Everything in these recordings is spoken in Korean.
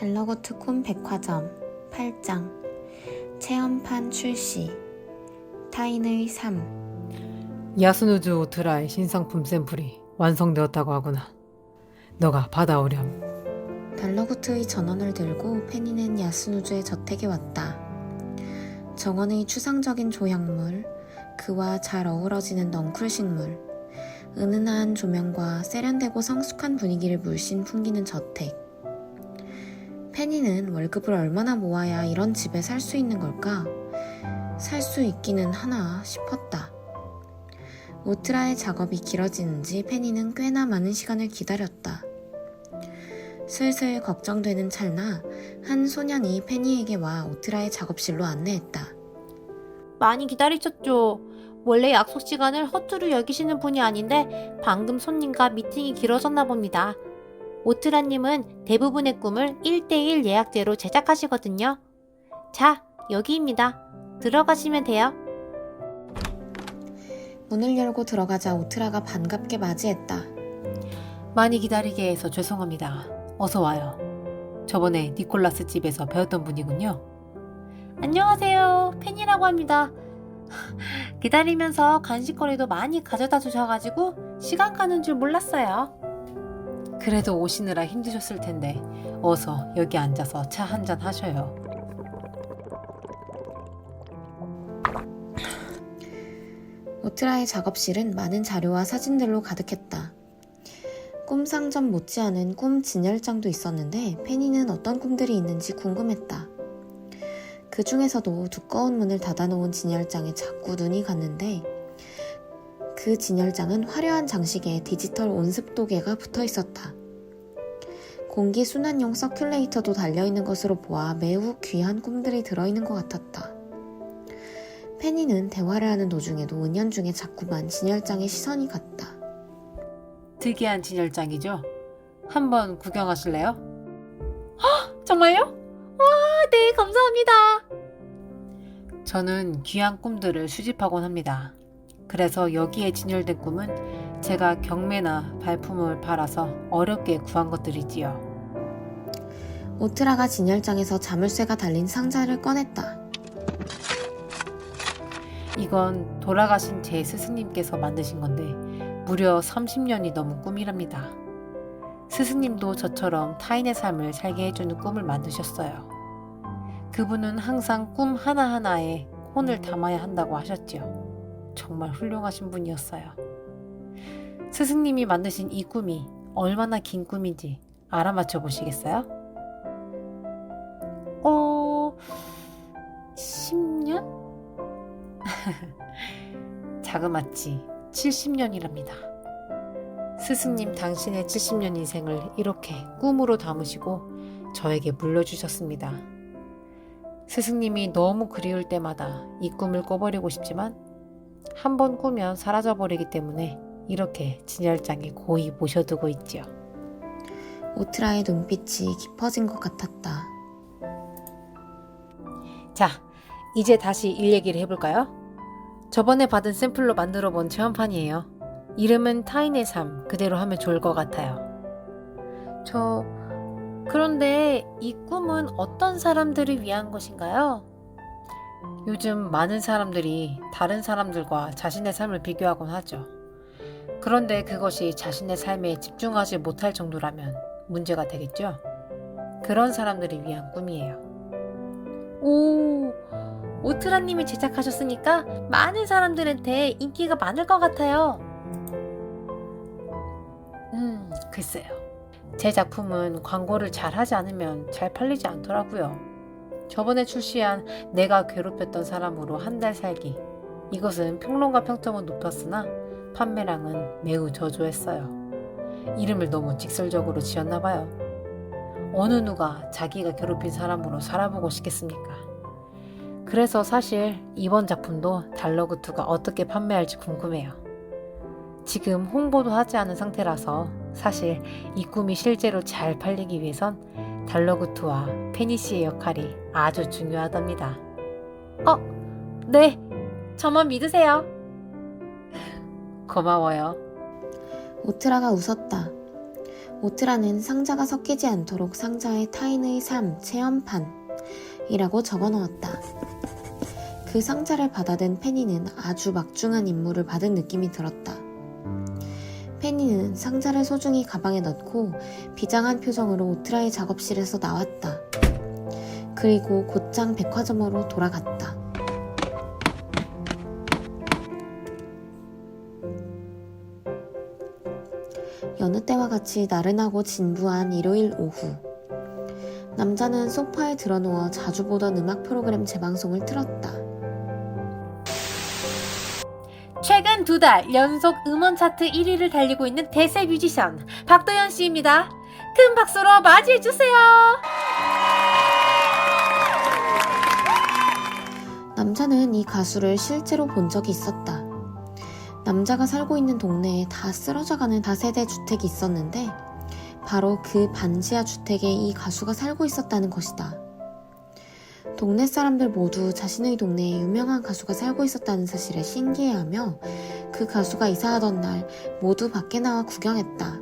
달러고트 꿈 백화점 8장 체험판 출시 타인의 삶 야스누즈 오트라의 신상품 샘플이 완성되었다고 하구나. 너가 받아오렴. 달러고트의 전원을 들고 페니는 야스누즈의 저택에 왔다. 정원의 추상적인 조형물, 그와 잘 어우러지는 넝쿨 식물, 은은한 조명과 세련되고 성숙한 분위기를 물씬 풍기는 저택. 페니는 월급을 얼마나 모아야 이런 집에 살 수 있는 걸까? 살 수 있기는 하나 싶었다. 오트라의 작업이 길어지는지 페니는 꽤나 많은 시간을 기다렸다. 슬슬 걱정되는 찰나 한 소년이 페니에게 와 오트라의 작업실로 안내했다. 많이 기다리셨죠? 원래 약속 시간을 허투루 여기시는 분이 아닌데 방금 손님과 미팅이 길어졌나 봅니다. 오트라님은 대부분의 꿈을 1대1 예약제로 제작하시거든요. 자, 여기입니다. 들어가시면 돼요. 문을 열고 들어가자 오트라가 반갑게 맞이했다. 많이 기다리게 해서 죄송합니다. 어서 와요. 저번에 니콜라스 집에서 배웠던 분이군요. 안녕하세요. 팬이라고 합니다. 기다리면서 간식거리도 많이 가져다 주셔가지고 시간 가는 줄 몰랐어요. 그래도 오시느라 힘드셨을 텐데 어서 여기 앉아서 차 한 잔 하셔요. 오트라의 작업실은 많은 자료와 사진들로 가득했다. 꿈 상점 못지않은 꿈 진열장도 있었는데 페니는 어떤 꿈들이 있는지 궁금했다. 그 중에서도 두꺼운 문을 닫아놓은 진열장에 자꾸 눈이 갔는데 그 진열장은 화려한 장식에 디지털 온습도계가 붙어 있었다. 공기 순환용 서큘레이터도 달려있는 것으로 보아 매우 귀한 꿈들이 들어있는 것 같았다. 페니는 대화를 하는 도중에도 은연중에 자꾸만 진열장에 시선이 갔다. 특이한 진열장이죠? 한번 구경하실래요? 정말요? 와, 네, 감사합니다. 저는 귀한 꿈들을 수집하곤 합니다. 그래서 여기에 진열된 꿈은 제가 경매나 발품을 팔아서 어렵게 구한 것들이지요. 오트라가 진열장에서 자물쇠가 달린 상자를 꺼냈다. 이건 돌아가신 제 스승님께서 만드신 건데 무려 30년이 넘은 꿈이랍니다. 스승님도 저처럼 타인의 삶을 살게 해주는 꿈을 만드셨어요. 그분은 항상 꿈 하나하나에 혼을 담아야 한다고 하셨지요. 정말 훌륭하신 분이었어요. 스승님이 만드신 이 꿈이 얼마나 긴 꿈인지 알아맞혀 보시겠어요? 어, 10년? 자그마치 70년이랍니다. 스승님 당신의 70년 인생을 이렇게 꿈으로 담으시고 저에게 물려주셨습니다. 스승님이 너무 그리울 때마다 이 꿈을 꿔버리고 싶지만 한 번 꾸면 사라져버리기 때문에 이렇게 진열장에 고이 모셔두고 있지요. 오트라의 눈빛이 깊어진 것 같았다. 자, 이제 다시 일 얘기를 해볼까요? 저번에 받은 샘플로 만들어 본 체험판이에요. 이름은 타인의 삶, 그대로 하면 좋을 것 같아요. 저, 그런데 이 꿈은 어떤 사람들을 위한 것인가요? 요즘 많은 사람들이 다른 사람들과 자신의 삶을 비교하곤 하죠. 그런데 그것이 자신의 삶에 집중하지 못할 정도라면 문제가 되겠죠? 그런 사람들을 위한 꿈이에요. 오, 오트라님이 제작하셨으니까 많은 사람들한테 인기가 많을 것 같아요. 음, 글쎄요. 제 작품은 광고를 잘 하지 않으면 잘 팔리지 않더라고요. 저번에 출시한 내가 괴롭혔던 사람으로 한 달 살기. 이것은 평론가 평점은 높았으나 판매량은 매우 저조했어요. 이름을 너무 직설적으로 지었나 봐요. 어느 누가 자기가 괴롭힌 사람으로 살아보고 싶겠습니까? 그래서 사실 이번 작품도 달러그투가 어떻게 판매할지 궁금해요. 지금 홍보도 하지 않은 상태라서 사실 이 꿈이 실제로 잘 팔리기 위해선 달러그투와 페니시의 역할이 아주 중요하답니다. 어, 네, 저만 믿으세요. 고마워요. 오트라가 웃었다. 오트라는 상자가 섞이지 않도록 상자에 타인의 삶 체험판이라고 적어 넣었다. 그 상자를 받아든 페니는 아주 막중한 임무를 받은 느낌이 들었다. 페니는 상자를 소중히 가방에 넣고 비장한 표정으로 오트라의 작업실에서 나왔다. 그리고 곧장 백화점으로 돌아갔다. 여느 때와 같이 나른하고 진부한 일요일 오후. 남자는 소파에 드러누워 자주 보던 음악 프로그램 재방송을 틀었다. 최근 두 달 연속 음원 차트 1위를 달리고 있는 대세 뮤지션 박도현 씨입니다. 큰 박수로 맞이해 주세요. 남자는 이 가수를 실제로 본 적이 있었다. 남자가 살고 있는 동네에 다 쓰러져가는 다세대 주택이 있었는데 바로 그 반지하 주택에 이 가수가 살고 있었다는 것이다. 동네 사람들 모두 자신의 동네에 유명한 가수가 살고 있었다는 사실에 신기해하며 그 가수가 이사하던 날 모두 밖에 나와 구경했다.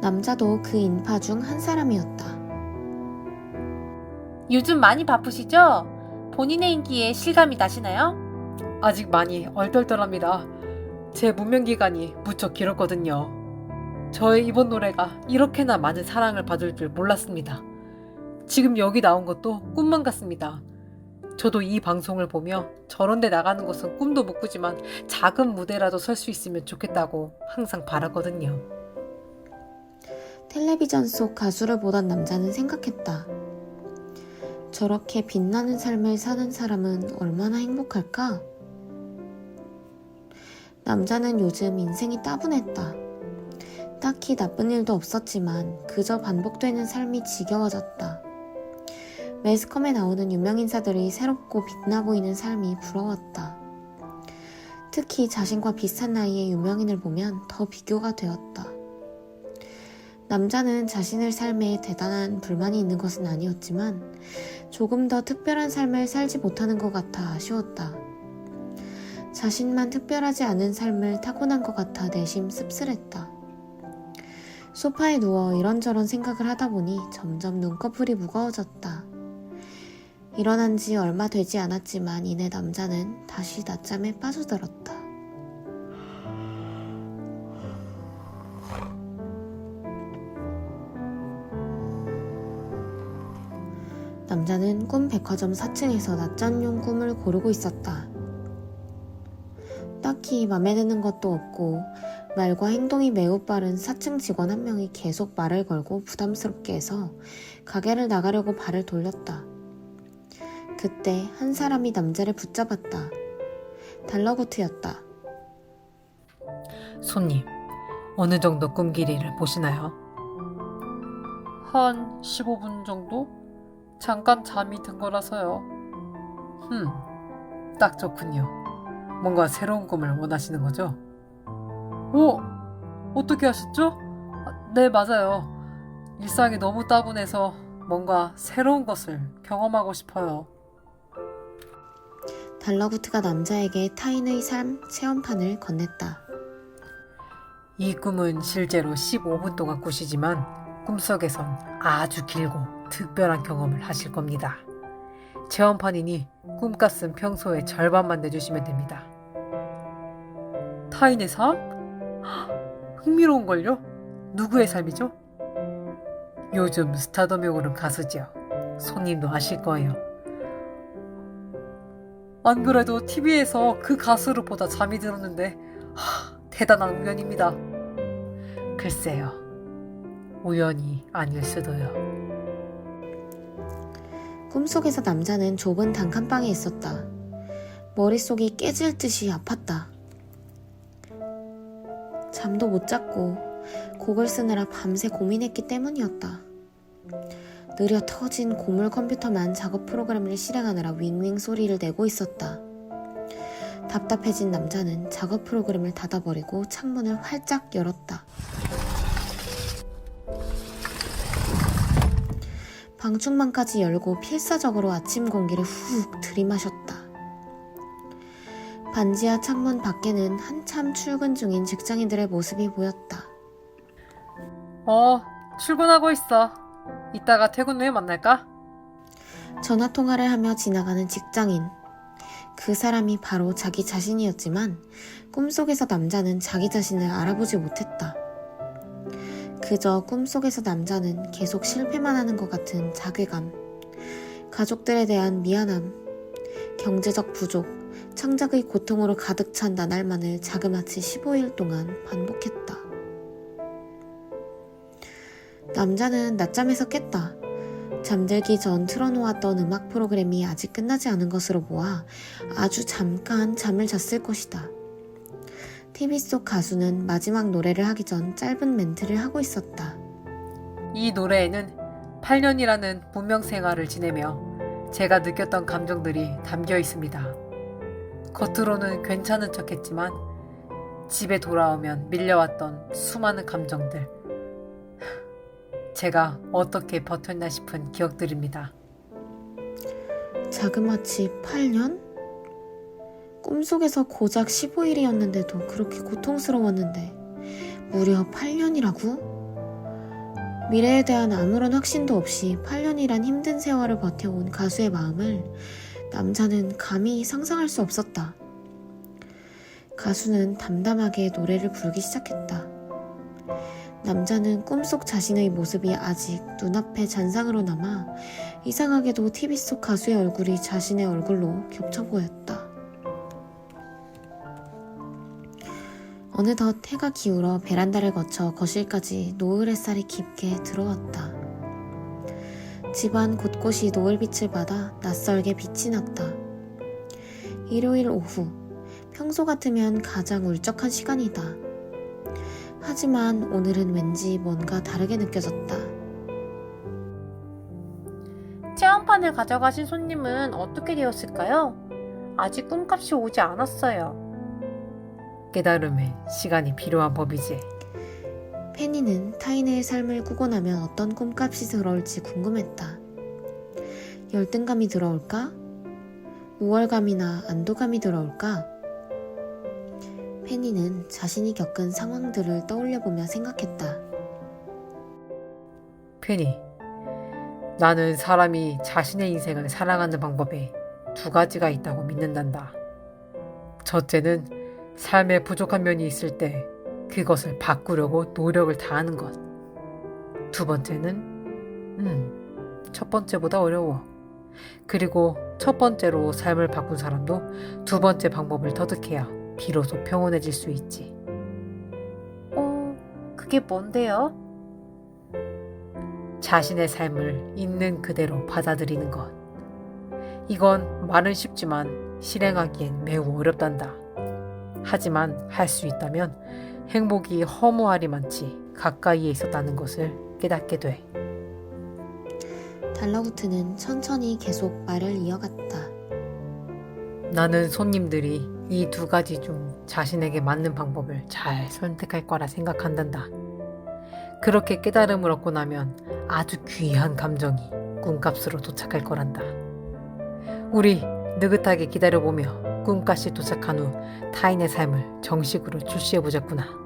남자도 그 인파 중 한 사람이었다. 요즘 많이 바쁘시죠? 본인의 인기에 실감이 나시나요? 아직 많이 얼떨떨합니다. 제 문명 기간이 무척 길었거든요. 저의 이번 노래가 이렇게나 많은 사랑을 받을 줄 몰랐습니다. 지금 여기 나온 것도 꿈만 같습니다. 저도 이 방송을 보며 저런 데 나가는 것은 꿈도 못 꾸지만 작은 무대라도 설 수 있으면 좋겠다고 항상 바라거든요. 텔레비전 속 가수를 보던 남자는 생각했다. 저렇게 빛나는 삶을 사는 사람은 얼마나 행복할까? 남자는 요즘 인생이 따분했다. 딱히 나쁜 일도 없었지만 그저 반복되는 삶이 지겨워졌다. 매스컴에 나오는 유명인사들이 새롭고 빛나 보이는 삶이 부러웠다. 특히 자신과 비슷한 나이의 유명인을 보면 더 비교가 되었다. 남자는 자신의 삶에 대단한 불만이 있는 것은 아니었지만 조금 더 특별한 삶을 살지 못하는 것 같아 아쉬웠다. 자신만 특별하지 않은 삶을 타고난 것 같아 내심 씁쓸했다. 소파에 누워 이런저런 생각을 하다 보니 점점 눈꺼풀이 무거워졌다. 일어난 지 얼마 되지 않았지만 이내 남자는 다시 낮잠에 빠져들었다. 남자는 꿈 백화점 4층에서 낮잠용 꿈을 고르고 있었다. 딱히 맘에 드는 것도 없고 말과 행동이 매우 빠른 4층 직원 한 명이 계속 말을 걸고 부담스럽게 해서 가게를 나가려고 발을 돌렸다. 그때 한 사람이 남자를 붙잡았다. 달러구트였다. 손님, 어느 정도 꿈 길이를 보시나요? 한 15분 정도? 잠깐 잠이 든 거라서요. 흠, 딱 좋군요. 뭔가 새로운 꿈을 원하시는 거죠? 오! 어떻게 하셨죠? 아, 네, 맞아요. 일상이 너무 따분해서 뭔가 새로운 것을 경험하고 싶어요. 달러구트가 남자에게 타인의 삶 체험판을 건넸다. 이 꿈은 실제로 15분 동안 꾸시지만 꿈속에선 아주 길고 특별한 경험을 하실 겁니다. 체험판이니 꿈값은 평소의 절반만 내주시면 됩니다. 타인의 삶? 헉, 흥미로운걸요? 누구의 삶이죠? 요즘 스타덤에 오른 가수죠. 손님도 아실 거예요. 안 그래도 TV에서 그 가수를 보다 잠이 들었는데 하, 대단한 우연입니다. 글쎄요. 우연이 아닐 수도요. 꿈속에서 남자는 좁은 단칸방에 있었다. 머릿속이 깨질 듯이 아팠다. 잠도 못 잤고 곡을 쓰느라 밤새 고민했기 때문이었다. 느려 터진 고물 컴퓨터만 작업 프로그램을 실행하느라 윙윙 소리를 내고 있었다. 답답해진 남자는 작업 프로그램을 닫아버리고 창문을 활짝 열었다. 방충망까지 열고 필사적으로 아침 공기를 훅 들이마셨다. 반지하 창문 밖에는 한참 출근 중인 직장인들의 모습이 보였다. 어, 출근하고 있어. 이따가 퇴근 후에 만날까? 전화 통화를 하며 지나가는 직장인. 그 사람이 바로 자기 자신이었지만 꿈속에서 남자는 자기 자신을 알아보지 못했다. 그저 꿈속에서 남자는 계속 실패만 하는 것 같은 자괴감, 가족들에 대한 미안함, 경제적 부족, 창작의 고통으로 가득 찬 나날만을 자그마치 15일 동안 반복했다. 남자는 낮잠에서 깼다. 잠들기 전 틀어놓았던 음악 프로그램이 아직 끝나지 않은 것으로 보아 아주 잠깐 잠을 잤을 것이다. TV 속 가수는 마지막 노래를 하기 전 짧은 멘트를 하고 있었다. 이 노래에는 8년이라는 문명 생활을 지내며 제가 느꼈던 감정들이 담겨 있습니다. 겉으로는 괜찮은 척 했지만 집에 돌아오면 밀려왔던 수많은 감정들. 제가 어떻게 버텼나 싶은 기억들입니다. 자그마치 8년? 꿈속에서 고작 15일이었는데도 그렇게 고통스러웠는데 무려 8년이라고? 미래에 대한 아무런 확신도 없이 8년이란 힘든 세월을 버텨온 가수의 마음을 남자는 감히 상상할 수 없었다. 가수는 담담하게 노래를 부르기 시작했다. 남자는 꿈속 자신의 모습이 아직 눈앞에 잔상으로 남아 이상하게도 TV 속 가수의 얼굴이 자신의 얼굴로 겹쳐 보였다. 어느덧 해가 기울어 베란다를 거쳐 거실까지 노을 햇살이 깊게 들어왔다. 집안 곳곳이 노을빛을 받아 낯설게 빛이 났다. 일요일 오후, 평소 같으면 가장 울적한 시간이다. 하지만 오늘은 왠지 뭔가 다르게 느껴졌다. 체험판을 가져가신 손님은 어떻게 되었을까요? 아직 꿈값이 오지 않았어요. 깨달음에 시간이 필요한 법이지. 페니는 타인의 삶을 꾸고 나면 어떤 꿈값이 들어올지 궁금했다. 열등감이 들어올까? 우월감이나 안도감이 들어올까? 페니는 자신이 겪은 상황들을 떠올려보며 생각했다. 페니, 나는 사람이 자신의 인생을 살아가는 방법에 두 가지가 있다고 믿는단다. 첫째는 삶에 부족한 면이 있을 때 그것을 바꾸려고 노력을 다하는 것. 두 번째는, 음, 첫 번째보다 어려워. 그리고 첫 번째로 삶을 바꾼 사람도 두 번째 방법을 터득해야 비로소 평온해질 수 있지. 어, 그게 뭔데요? 자신의 삶을 있는 그대로 받아들이는 것. 이건 말은 쉽지만 실행하기엔 매우 어렵단다. 하지만 할 수 있다면 행복이 허무하리만치 가까이에 있었다는 것을 깨닫게 돼. 달러구트는 천천히 계속 말을 이어갔다. 나는 손님들이 이 두 가지 중 자신에게 맞는 방법을 잘 선택할 거라 생각한단다. 그렇게 깨달음을 얻고 나면 아주 귀한 감정이 꿈값으로 도착할 거란다. 우리 느긋하게 기다려보며 꿈값이 도착한 후 타인의 삶을 정식으로 출시해보자꾸나.